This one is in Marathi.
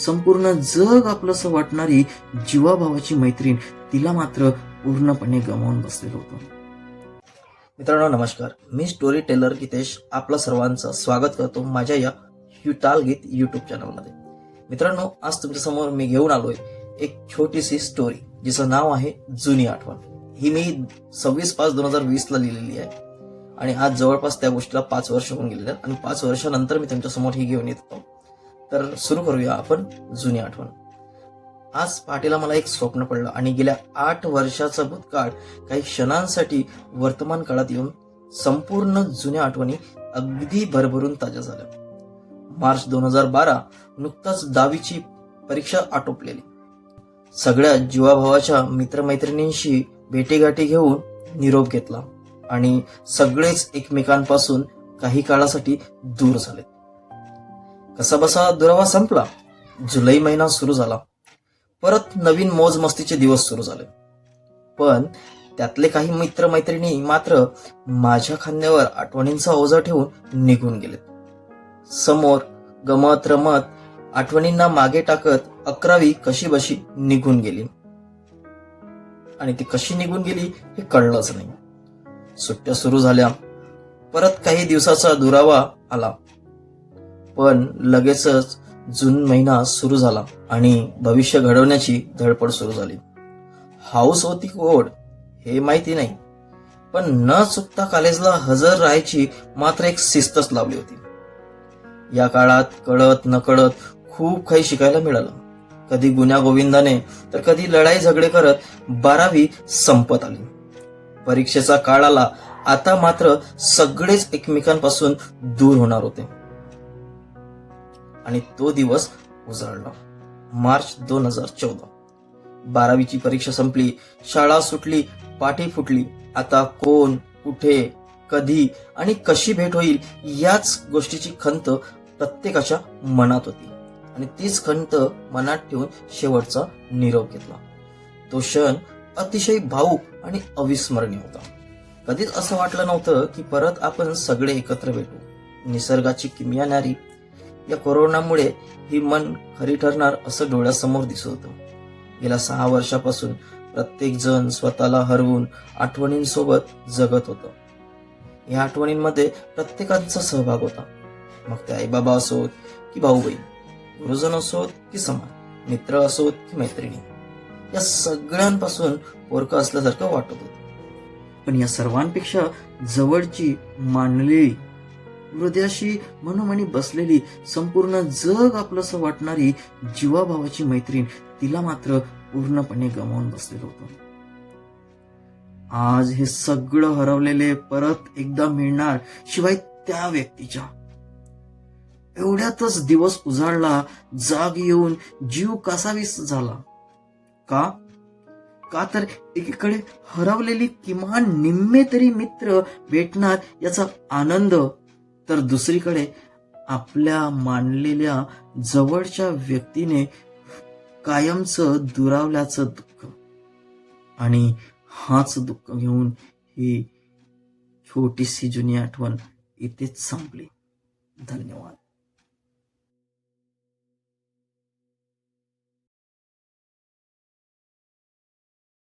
संपूर्ण जग आपलंसं वाटणारी जीवाभावाची मैत्रीण तिला मात्र पूर्णपणे गमावून बसलेलो होतो. मित्रांनो नमस्कार. मी स्टोरी टेलर गितेश आपलं सर्वांचं स्वागत करतो माझ्या या युटाल गीत युट्यूब चॅनलमध्ये मित्रांनो आज तुमच्यासमोर मी घेऊन आलोय एक छोटीशी स्टोरी जिचं नाव आहे जुनी आठवण. ही मी सव्वीस पाच दोन हजार वीस ला लिहिलेली आहे. आणि आज जवळपास त्या गोष्टीला पाच वर्ष होऊन गेलेले आहेत. आणि पाच वर्षानंतर मी तुमच्यासमोर ही घेऊन येत. होतो तर सुरू करूया आपण जुनी आठवण. आज पहाटेला मला एक स्वप्न पडलं आणि गेल्या आठ वर्षाचा भूतकाळ काही क्षणांसाठी वर्तमान काळात येऊन संपूर्ण जुन्या आठवणी अगदी भरभरून ताज्या झाल्या. मार्च दोन हजार बारा नुकताच दहावीची परीक्षा आटोपलेली. सगळ्या जीवाभावाच्या मित्रमैत्रिणींशी भेटीगाठी घेऊन निरोप घेतला आणि सगळेच एकमेकांपासून काही काळासाठी दूर झाले कसा बसा दुरावा संपला. जुलै महिना सुरू झाला. परत नवीन मोजमस्तीचे दिवस सुरू झाले. पण त्यातले काही मित्र मैत्रिणी मात्र माझ्या खांद्यावर आठवणींचा ओझा ठेवून निघून गेलेत समोर गमत रमत आठवणींना मागे टाकत अकरावी कशी बशी निघून गेली. आणि ती कशी निघून गेली हे कळलंच नाही. सुट्ट्या सुरू झाल्या. परत काही दिवसाचा दुरावा आला. पण लगेचच जून महिना सुरू झाला आणि भविष्य घडवण्याची धडपड सुरू झाली. हाऊस होती कोड हे माहिती नाही. पण न चुकता कॉलेजला हजर राहायची मात्र एक शिस्तच लावली होती. या काळात कळत नकळत खूप काही शिकायला मिळालं. कधी गुन्ह्या गोविंदाने तर कधी लढाई झगडे करत बारावी संपत आली. परीक्षेचा काळ आला आता मात्र सगळेच एकमेकांपासून दूर होणार होते. आणि तो दिवस उजळला. मार्च दोन हजार चौदा. बारावीची परीक्षा संपली शाळा सुटली पाठी फुटली. आता कोण कुठे कधी आणि कशी भेट होईल याच गोष्टीची खंत प्रत्येकाच्या मनात होती. आणि तीच खंत मनात ठेवून शेवटचा निरोप घेतला. तो क्षण अतिशय भाऊक आणि अविस्मरणीय होता. कधीच असं वाटलं नव्हतं की परत आपण सगळे एकत्र भेटू. निसर्गाची किमया नारी या कोरोनामुळे ही मन खरी ठरणार असं डोळ्यासमोर दिसत होतं. गेल्या सहा वर्षापासून प्रत्येक जण स्वतःला हरवून आठवणींसोबत जगत होतं. या आठवणींमध्ये प्रत्येकाचा सहभाग होता. मग ते आईबाबा असोत की भाऊ बहीण गुरुजन असोत की समाज मित्र असोत की मैत्रिणी या सगळ्यांपासून पोरकं असल्यासारखं वाटत होतं. पण या सर्वांपेक्षा जवळची मानलेली हृदयाशी मनोमनी बसलेली संपूर्ण जग आपलंसं वाटणारी जीवाभावाची मैत्रीण तिला मात्र पूर्णपणे गमावून बसलेलं होतं. आज हे सगळं हरवलेले परत एकदा मिळणार शिवाय त्या व्यक्तीच्या. एवढ्यातच दिवस उजाडला जाग येऊन जीव कासावीस झाला. का? का तर एकीकडे हरवलेली किमान निम्मे तरी मित्र भेटणार याचा आनंद तर दुसरीकडे आपल्या मानलेल्या जवळच्या व्यक्तीने कायमचं दुरावल्याचं दुःख. आणि हाच दुःख घेऊन ही छोटीशी जुनी आठवण इथेच संपली. धन्यवाद.